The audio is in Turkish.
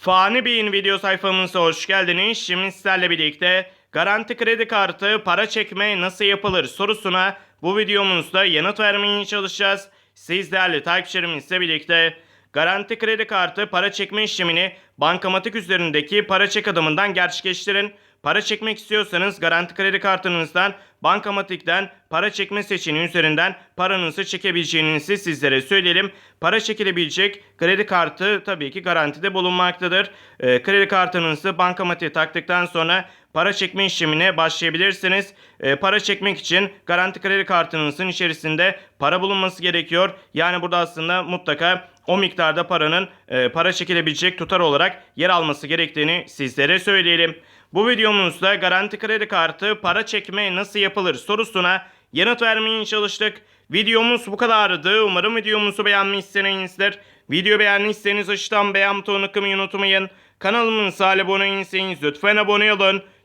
Fani Bey'in video sayfamıza hoş geldiniz. Şimdi sizlerle birlikte garanti kredi kartı para çekme nasıl yapılır sorusuna bu videomuzda yanıt vermeye çalışacağız. Siz değerli takipçilerimizle birlikte garanti kredi kartı para çekme işlemini bankamatik üzerindeki para çek adımından gerçekleştirin. Para çekmek istiyorsanız garanti kredi kartınızdan bankamatikten para çekme seçeneği üzerinden paranızı çekebileceğinizi sizlere söyleyelim. Para çekilebilecek kredi kartı tabii ki garantide bulunmaktadır. Ee, kredi kartınızı bankamatiğe taktıktan sonra para çekme işlemine başlayabilirsiniz. Ee, para çekmek için garanti kredi kartınızın içerisinde para bulunması gerekiyor. Yani burada aslında mutlaka o miktarda paranın e, para çekilebilecek tutar olarak yer alması gerektiğini sizlere söyleyelim. Bu videomuzda garanti kredi kartı para çekme nasıl yapılır sorusuna yanıt vermeye çalıştık. Videomuz bu kadardı. Umarım videomuzu beğenmişsinizdir. Video beğendiyseniz aşağıdan beğen butonuna kılmayı unutmayın. Kanalımıza abone değilseniz lütfen abone olun.